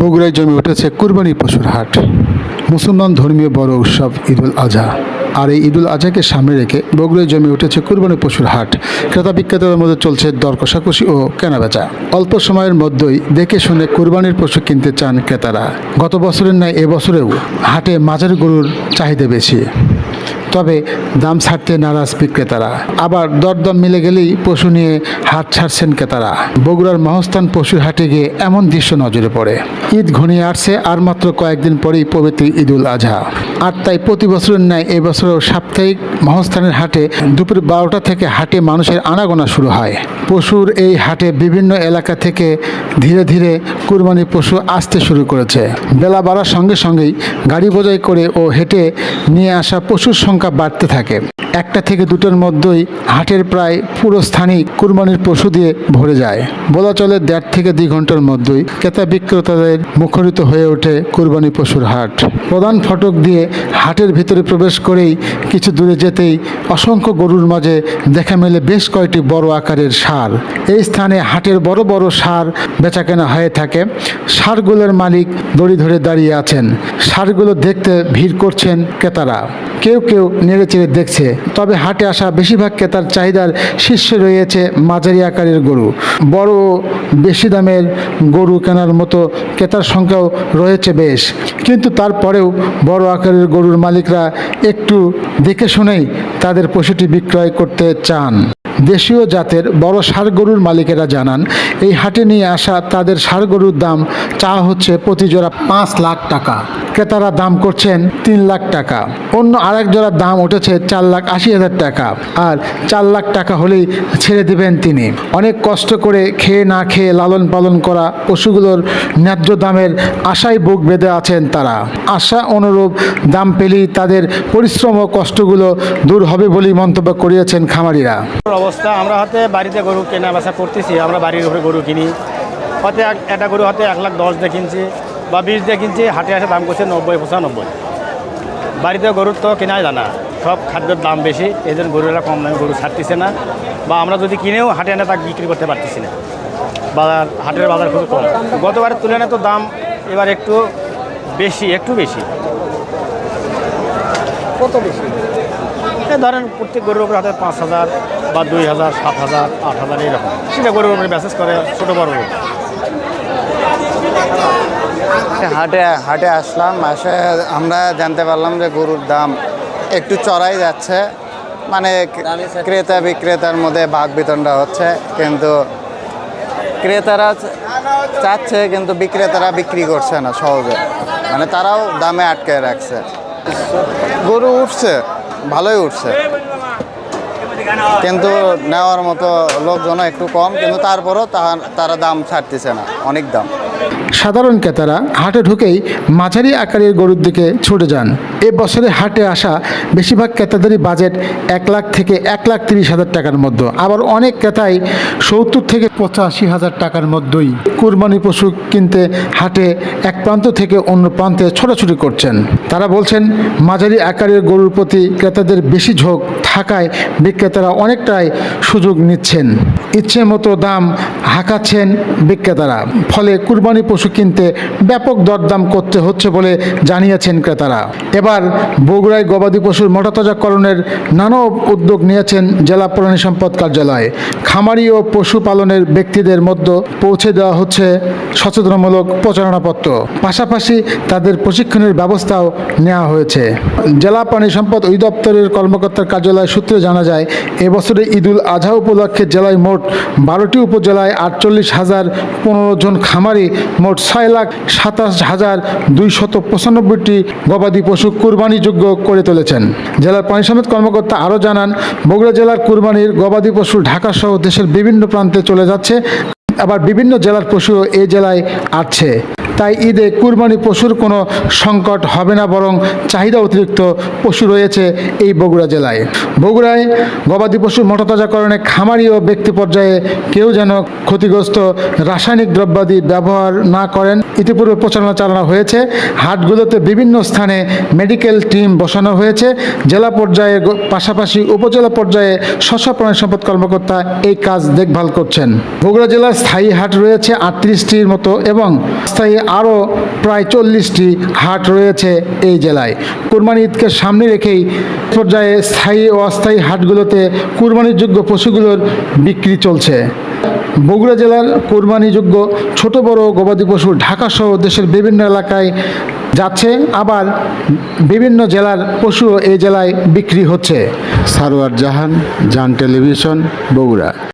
বগুড়ায় জমে উঠেছে কুরবানি পশুর হাট। মুসলমান ধর্মীয় বড় উৎসব ঈদুল আজহা। আর এই ঈদুল আজহাকে সামনে রেখে বগুড়ায় জমে উঠেছে কুরবানি পশুর হাট। ক্রেতা বিক্রেতাদের মধ্যে চলছে দর কষাকষি ও কেনাবেচা। অল্প সময়ের মধ্যেই দেখে শুনে কুরবানির পশু কিনতে চান ক্রেতারা। গত বছরের ন্যায় এবছরেও হাটে মাঝারি গরুর চাহিদা বেশি। তবে দাম ছাড়তে নারাজ বিক্রেতারা। আবার দরদম মিলে গেলেই পশু নিয়ে হাট ছাড়ছেন ক্রেতারা। বগুড়ার মহস্থান পশুর হাটে গিয়ে এমন দৃশ্য নজরে পড়ে। ঈদ ঘনিয়ে আসছে আর মাত্র কয়েকদিন পরেই পবিত্র ঈদুল আজহা। আর তাই প্রতি বছরের ন্যায় এবছরও সাপ্তাহিক মহস্থানের হাটে দুপুর বারোটা থেকে হাটে মানুষের আনাগোনা শুরু হয়। পশুর এই হাটে বিভিন্ন এলাকা থেকে ধীরে ধীরে কুরবানি পশু আসতে শুরু করেছে। বেলা বাড়ার সঙ্গে সঙ্গেই গাড়ি বোঝাই করে ও হেঁটে নিয়ে আসা পশুর সংখ্যা বাড়তে থাকে। একটা থেকে দুটোর মধ্যেই হাটের প্রায় পুরো স্থানই কুরবানির পশু দিয়ে ভরে যায়। বলা চলে দেড় থেকে দুই ঘণ্টার মধ্যেই ক্রেতা বিক্রেতাদের মুখরিত হয়ে ওঠে কুরবানি পশুর হাট। প্রধান ফটক দিয়ে হাটের ভিতরে প্রবেশ করেই কিছু দূরে যেতেই অসংখ্য গরুর মাঝে দেখা মেলে বেশ কয়েকটি বড় আকারের সার এই স্থানে হাটের বড় বড় সার বেচাকেনা হয়ে থাকে। সারগুলোর মালিক দড়ি ধরে দাঁড়িয়ে আছেন। সারগুলো দেখতে ভিড় করছেন ক্রেতারা। কেউ কেউ নেড়ে চেড়ে দেখছে, তবে হাটে আসা বেশিরভাগ ক্রেতার চাহিদার শীর্ষে রয়েছে মাঝারি আকারের গরু। বড় বেশি দামের গরু কেনার মতো ক্রেতার সংখ্যাও রয়েছে বেশ। কিন্তু তারপরেও বড় আকারের গরুর মালিকরা একটু দেখে শুনেই তাদের পশুটি বিক্রয় করতে চান। দেশীয় জাতের বড় ষাড় গরুর মালিকেরা জানান, এই হাটে নিয়ে আসা তাদের ষাড় গরুর দাম চা হচ্ছে প্রতি জোড়া পাঁচ লাখ টাকা। ক্রেতারা দাম করছেন তিন লাখ টাকা। অন্য আরেক জোড়ার দাম উঠেছে চার লাখ আশি হাজার টাকা। আর চার লাখ টাকা হলেই ছেড়ে দিবেন তিনি। অনেক কষ্ট করে খেয়ে না খেয়ে লালন পালন করা পশুগুলোর ন্যায্য দামের আশায় বুক বেঁধে আছেন তারা। আশা অনুরূপ দাম পেলেই তাদের পরিশ্রম ও কষ্টগুলো দূর হবে বলেই মন্তব্য করিয়েছেন খামারিরা। অবস্থা, আমরা হতে বাড়িতে গরু কেনা বেচা করতেছি, আমরা বাড়ির উপরে গরু কিনি। হতে এক- একটা গরু হতে এক লাখ দশ দিয়ে কিনছি। বা বিশ দিয়ে কিনছি হাটে আসে দাম করছে নব্বই পঁচানব্বই। বাড়িতে গরুর তো কেনাই জানা সব খাদ্যের দাম বেশি এই জন্য গরুরা কম দামে গরু ছাড়তেছে না। বা আমরা যদি কিনেও হাটে এনে তাকে বিক্রি করতে পারতেছি না। বাজার হাটের বাজার খুব কম। গতবারের তুলনায় তো দাম এবার একটু বেশি একটু বেশি। কত বেশি? ধরেন প্রত্যেক গরুর উপরে হাতে পাঁচ হাজার বা দুই হাজার সাত হাজার আট হাজার এইরকম। সেটা গরুর উপরে মেসেজ করে ছোটো বড় গরু। হাটে হাটে আসলাম, আসে আমরা জানতে পারলাম যে গরুর দাম একটু চড়াই যাচ্ছে। মানে ক্রেতা বিক্রেতার মধ্যে ভাগ বিতণ্ডা হচ্ছে, কিন্তু ক্রেতারা চাচ্ছে, কিন্তু বিক্রেতারা বিক্রি করছে না সহজে। মানে তারাও দামে আটকে রাখছে। গরু উঠছে, ভালোই উঠছে। কিন্তু নেওয়ার মতো লোকজনও একটু কম, কিন্তু তারপরও তারা দাম ছাড়তেছে না, অনেক দাম। সাধারণ ক্রেতারা হাটে ঢুকেই মাঝারি আকারের গরুর দিকে ছুটে যান। এ বছরে হাটে আসা বেশিরভাগ ক্রেতাদেরই বাজেট এক লাখ থেকে এক লাখ তিরিশ হাজার টাকার মধ্যে। আবার অনেক ক্রেতাই সত্তর থেকে পঁচাশি হাজার টাকার মধ্যেই কুরবানি পশু কিনতে হাটে এক প্রান্ত থেকে অন্য প্রান্তে ছোটাছুটি করছেন। তারা বলছেন, মাঝারি আকারের গরুর প্রতি ক্রেতাদের বেশি ঝোঁক থাকায় বিক্রেতারা অনেকটাই সুযোগ নিচ্ছেন। ইচ্ছে মতো দাম হাঁকাচ্ছেন বিক্রেতারা। ফলে কুরবানি পশু কিনতে ব্যাপক দরদাম করতে হচ্ছে বলে জানিয়েছেন ক্রেতারা। এবার বগুড়ায় গবাদি পশুর মোটাতাজাকরণের নানা উদ্যোগ নিয়েছেন জেলা প্রাণী সম্পদ কার্যালয়। খামারি ও পশুপালনের ব্যক্তিদের মধ্যে পৌঁছে দেওয়া হচ্ছে সচেতনমূলক প্রচারণাপত্র। পাশাপাশি তাদের প্রশিক্ষণের ব্যবস্থাও নেওয়া হয়েছে। জেলা প্রাণী সম্পদ অধিদপ্তরের কর্মকর্তার কার্যালয় সূত্রে জানা যায় এবছরে ঈদুল আজহা উপলক্ষে জেলায় মোট বারোটি উপজেলায় আটচল্লিশ হাজার পনেরো জন খামারে মোট ছয় লাখ সাতাশ হাজার দুইশত পঁচানব্বইটি গবাদি পশু কুরবানিযোগ্য করে তুলেছেন। জেলার সম্পদ কর্মকর্তা আরও জানান, বগুড়া জেলার কুরবানির গবাদি পশু ঢাকা সহ দেশের বিভিন্ন প্রান্তে চলে যাচ্ছে, আবার বিভিন্ন জেলার পশুও এই জেলায় আসছে। তাই ঈদে কুরবানি পশুর কোনো সংকট হবে না, বরং চাহিদা অতিরিক্ত পশু রয়েছে এই বগুড়া জেলায়। বগুড়ায় গবাদি পশুর মোটাতাজাকরণে খামারি ও ব্যক্তি পর্যায়ে কেউ যেন ক্ষতিগ্রস্ত রাসায়নিক দ্রব্যাদি ব্যবহার না করেন, ইতিপূর্বে প্রচারণা চালানো হয়েছে। হাটগুলোতে বিভিন্ন স্থানে মেডিকেল টিম বসানো হয়েছে। জেলা পর্যায়ে পাশাপাশি উপজেলা পর্যায়ে শস্য প্রাণী সম্পদ কর্মকর্তা এই কাজ দেখভাল করছেন। বগুড়া জেলার স্থায়ী হাট রয়েছে আটত্রিশটির মতো এবং স্থায়ী আরও প্রায় চল্লিশটি হাট রয়েছে এই জেলায়। কুরবানি ঈদকে সামনে রেখেই পর্যায়ে স্থায়ী ও অস্থায়ী হাটগুলোতে কুরবানিযোগ্য পশুগুলোর বিক্রি চলছে। বগুড়া জেলার কোরবানিযোগ্য ছোট, বড় গবাদি পশু ঢাকা সহ দেশের বিভিন্ন এলাকায় যাচ্ছে। আবার বিভিন্ন জেলার পশুও এই জেলায় বিক্রি হচ্ছে। সারোয়ার জাহান, জান টেলিভিশন, বগুড়া।